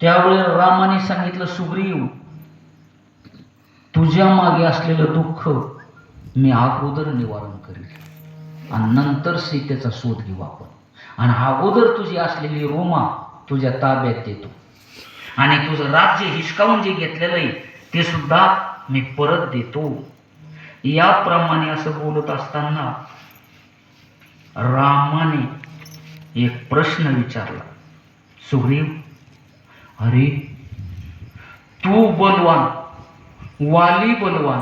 त्यावेळी रामाने सांगितलं सुग्रीव तुझ्या मागे असलेलं दुःख मी अगोदर निवारण करील आणि नंतर सीतेचा शोध घेऊ आपण. आणि अगोदर तुझी असलेली रोमा तुझ्या ताब्यात देतो. आणि तुझं राज्य हिसकावून जे घेतलेलं आहे ते सुद्धा मी परत देतो. याप्रमाणे असं बोलत असताना रामाने एक प्रश्न विचारला. सुग्रीव अरे तू बलवान वाली बलवान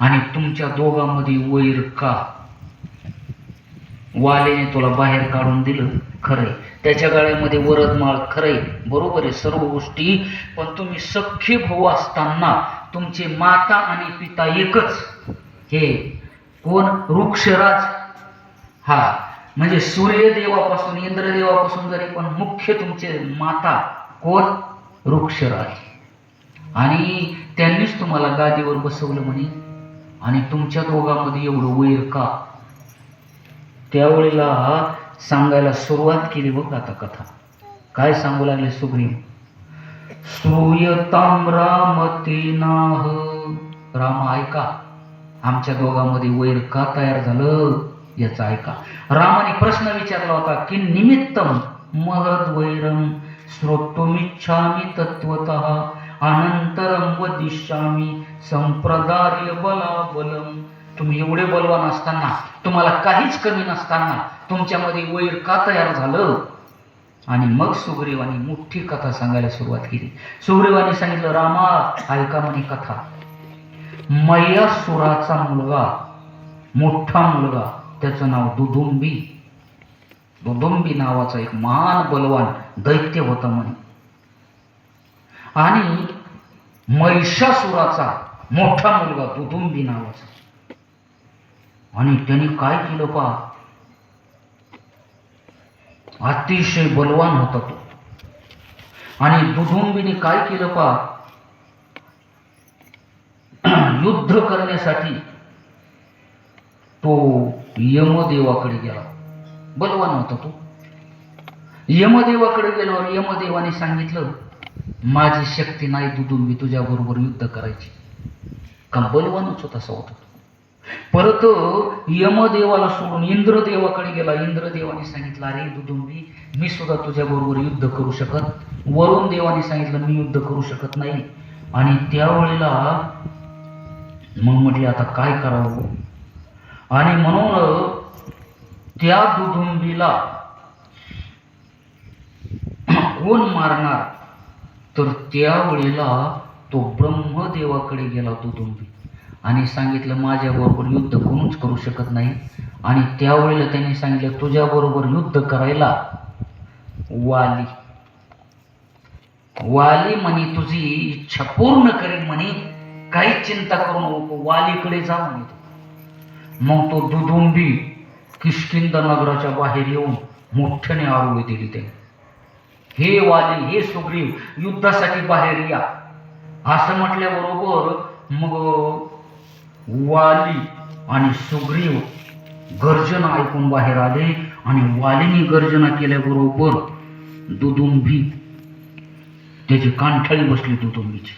आणि तुमच्या दोघांमध्ये वैर का? वालीने तुला बाहेर काढून दिलं खरंय. त्याच्या गाळ्यामध्ये वरदमाळ खरंय. बरोबर आहे सर्व गोष्टी. पण तुम्ही सख्खे भाऊ असताना तुमचे माता आणि पिता एकच. हे कोण? वृक्षराज. हा म्हणजे सूर्यदेवापासून इंद्रदेवापासून जरी पण मुख्य तुमचे माता कोण? वृक्षराज आणि त्यांनीच तुम्हाला गादीवर बसवलं म्हणे. आणि तुमच्या दोघांमध्ये एवढं वैर का? त्यावेळेला सांगायला सुरुवात केली बघ आता कथा. काय सांगू लागले सुग्रीम सुयताम रामती नाह. राम ऐका. आमच्या दोघांमध्ये वैर का तयार झालं याचा ऐका. रामाने प्रश्न विचारला होता की निमित्तम महद वैरम श्रोतुमिच्छामी तत्वत अनंतरम वदिष्यामी संप्रदार्य बलाबलम. तुम्ही एवढे बलवान असताना तुम्हाला काहीच कमी नसताना तुमच्यामध्ये वैर का तयार झालं? आणि मग सुग्रीवानी मोठी कथा सांगायला सुरुवात केली. सुग्रीवाने सांगितलं रामा ऐका म्हणे कथा. मय्यासुराचा मुलगा मोठा मुलगा त्याचं नाव दुदुंबी. दुदुंबी नावाचा एक महान बलवान दैत्य होता म्हणे. आणि महिषासुराचा मोठा मुलगा दुदुंबी नावाचा. आणि त्यांनी काय केलं पा? अतिशय बलवान होता तो. आणि दुदुंबीने काय केलं पा? युद्ध करण्यासाठी तो यमदेवाकडे गेला. बलवान होता तो. यमदेवाकडे गेल्यावर यमदेवाने सांगितलं माझी शक्ती नाही दुदुंबी मी तुझ्याबरोबर युद्ध करायची. का बलवानच होता असा होता. परत यमदेवाला सोडून इंद्रदेवाकडे गेला. इंद्रदेवाने सांगितलं अरे दुदुंबी मी सुद्धा तुझ्याबरोबर युद्ध करू शकत. वरुण देवाने सांगितलं मी युद्ध करू शकत नाही. आणि त्यावेळेला मग म्हटले आता काय करावं? आणि म्हणून त्या दुदुंबीला कोण मारणार. तर त्यावेळेला तो ब्रह्मदेवाकडे गेला दुदुंबी आणि सांगितलं माझ्याबरोबर युद्ध कोणूच करू शकत नाही. आणि त्यावेळेला त्यांनी सांगितलं तुझ्याबरोबर युद्ध करायला वाली. वाली म्हणे तुझी इच्छा पूर्ण करेल म्हणे. काहीच चिंता करू नको वालीकडे जा म्हणे तू. मग तो दुदुंबी किष्किंद नगराच्या बाहेर येऊन मोठ्याने आरोग्य दिली त्याने. हे वाली हे सुग्रीव युद्धासाठी बाहेर या. असं म्हटल्याबरोबर मग वाली आणि सुग्रीव गर्जना ऐकून बाहेर आले आणि वालीने गर्जना केल्याबरोबर दुदुंबी त्याची कांठाळी बसली दुदुंबीची.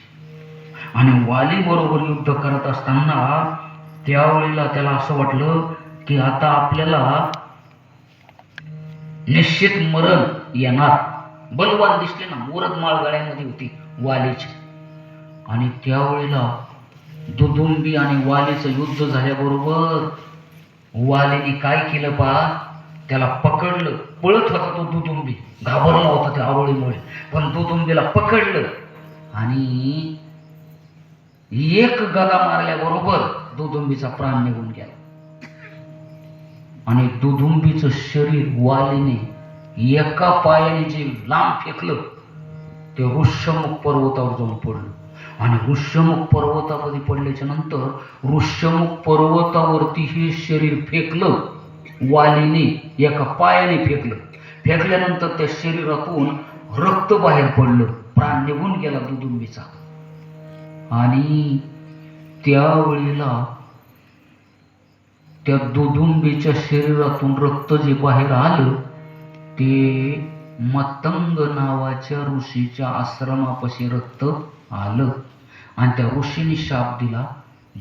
आणि वाली बरोबर युद्ध करत असताना त्यावेळेला त्याला असं वाटलं की आता आपल्याला निश्चित मरण येणार. बलवान दिसले ना मुरदमाळ गळ्यामध्ये होती वालीची. आणि त्यावेळेला दुदुंबी आणि वालीचं युद्ध झाल्याबरोबर वालीने काय केलं पा त्याला पकडलं. पळत होता तो दुदुंबी. घाबरला होता त्या आवळीमुळे. पण दुदुंबीला पकडलं. आणि एक गदा मारल्याबरोबर दुदुंबीचा प्राण निघून गेला. आणि दुदुंबीचं शरीर वालीने एका पायाने जे लांब फेकलं ते ऋष्यमुख पर्वतावर जाऊन पडलं. आणि ऋष्यमुख पर्वतामध्ये पडल्याच्या नंतर ऋष्यमुख पर्वतावरती हे शरीर फेकलं वालीने एका पायाने फेकलं. फेकल्यानंतर त्या शरीरातून रक्त बाहेर पडलं प्राण निघून गेला दुदुंबीचा. आणि त्यावेळेला त्या दुदुंबीच्या शरीरातून रक्त जे बाहेर आलं ते मतंग नावाच्या ऋषीच्या आश्रमापाशी रक्त आलं. आणि त्या ऋषीने शाप दिला.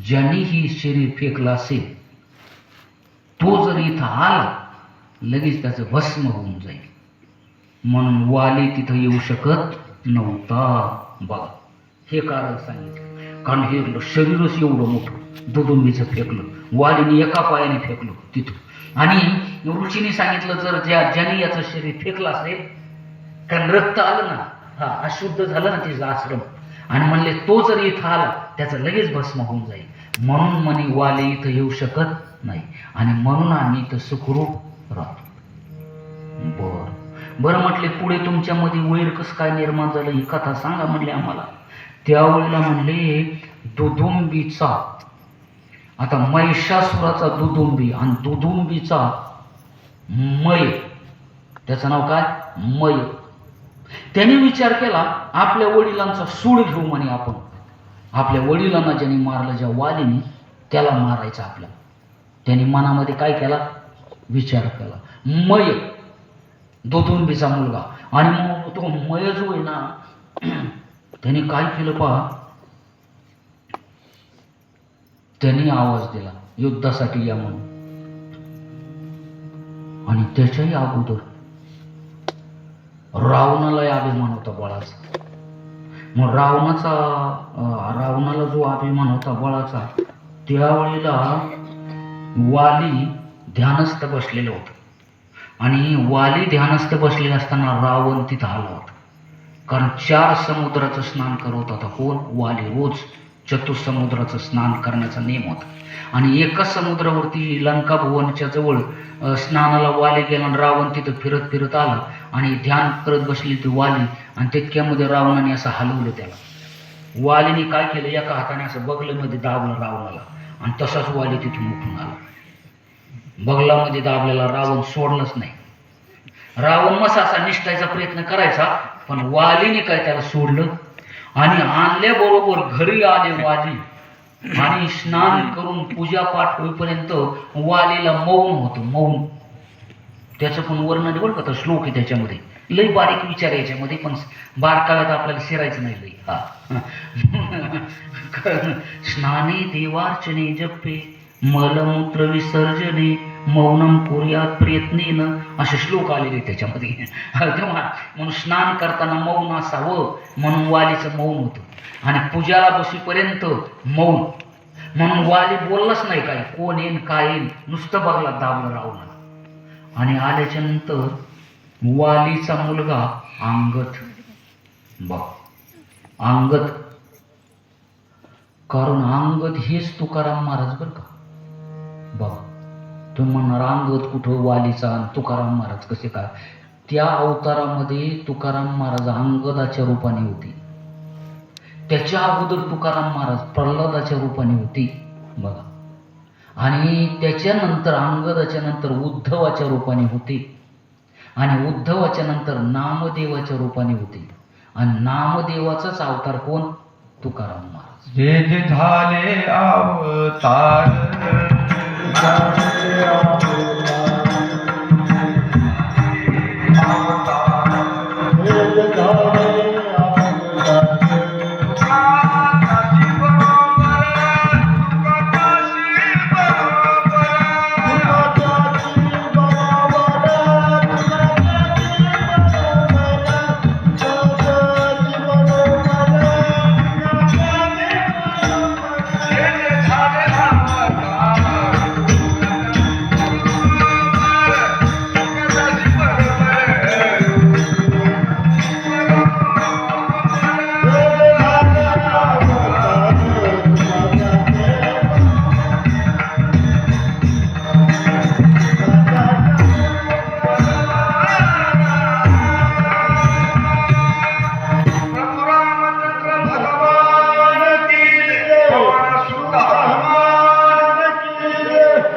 ज्याने ही शरीर फेकलं असेल तो जर इथं आला लगेच त्याचं भस्म होऊन जाईल. म्हणून वाली तिथं येऊ शकत नव्हता. बघा हे कारण सांगितलं. कारण हे शरीरच एवढं मोठं. दुदुंबीचं फेकलं. वालीने एका पायाने फेकलं तिथं. आणि ऋषीने सांगितलं जर ज्या ज्याने याचं शरीर फेकलं असेल कारण रक्त आलं ना हा अशुद्ध झालं ना तिचा आश्रम. आणि म्हणले तो जर इथं आला त्याचं लगेच भस्म होऊन जाईल. म्हणून म्हणे वाले इथं येऊ शकत नाही. आणि म्हणून आम्ही इथं सुखरूप राहतो. बर. बरं म्हटले पुढे तुमच्यामध्ये वैर कसं काय निर्माण झालं ही कथा सांगा म्हणले आम्हाला. त्यावेळेला म्हणले दुदुंबीचा आता महिषासुराचा दुदुंबी आणि दुदुंबीचा मय. त्याचं नाव काय? मय. त्याने विचार केला आपल्या वडिलांचा सूड घेऊ म्हणे आपण. आपल्या वडिलांना ज्याने मारलं ज्या वालीने त्याला मारायचं आपल्या त्याने मनामध्ये काय केला? विचार केला. मय. दोदुंबीचा मुलगा. आणि मग तो मय जो आहे ना त्याने काय केलं पहा? त्यांनी आवाज दिला युद्धासाठी या म्हणून. आणि त्याच्याही अगोदर रावणालाही अभिमान होता बळाचा. मग रावणाचा रावणाला जो अभिमान होता बळाचा त्यावेळेला वाली ध्यानस्थ बसलेलं होतं. आणि वाली ध्यानस्थ बसलेला असताना रावण तिथं आला होता. कारण चार समुद्राचं स्नान करत होता कोण? वाली रोज. चतुसमुद्राचं स्नान करण्याचा नियम होता. आणि एका समुद्रावरती लंका भुवनच्या जवळ स्नानाला वाली गेला आणि रावण तिथं फिरत फिरत आला आणि ध्यान करत बसली ती वाली आणि तितक्यामध्ये रावणाने असं हलवलं त्याला. वालीने काय केलं? एका हाताने असं बगलेमध्ये दाबलं रावणाला आणि तसाच वाली तिथून उठून आला. बगलामध्ये दाबलेला रावण सोडलंच नाही. रावण मसा असा निष्ठायचा प्रयत्न करायचा पण वालीने काय त्याला सोडलं? आणि आणल्याबरोबर घरी आले वाली. आणि स्नान करून पूजा पाठ होईपर्यंत वालीला मौन होतं मौन. त्याचं पण वर्णन बरं का तर श्लोक आहे त्याच्यामध्ये. लई बारीक विचार याच्यामध्ये पण बारकाव्यात आपल्याला शिरायचं नाही लई. हा. स्नाने देवार्चने जप्पे मलमूत्र विसर्जने मौनम कुर्यात प्रयत्नेनं असे श्लोक आलेले त्याच्यामध्ये. तेव्हा म्हणून स्नान करताना मौन असावं म्हणून वालीचं मौन होतं. आणि पूजाला बसीपर्यंत मौन. म्हणून वाली बोललाच नाही काय कोण येईन काय येईन? नुसतं बघला दाबलं रावणाला आणि आल्याच्यानंतर वालीचा मुलगा अंगत बघ अंगत कारण अंगत हेच तुकाराम महाराज बरं का? बघ. तुम्ही म्हणणार अंगद कुठं वालीचा तुकाराम महाराज कसे काय? त्या अवतारामध्ये तुकाराम महाराज अंगदाच्या रूपाने होती. त्याच्या अगोदर तुकाराम महाराज प्रल्हादाच्या रूपाने होती. बघा. आणि त्याच्यानंतर अंगदाच्या नंतर उद्धवाच्या रूपाने होते. आणि उद्धवाच्या नंतर नामदेवाच्या रूपाने होते. आणि नामदेवाचाच अवतार कोण? तुकाराम महाराज. जे जे झाले अवतार झाले अवतार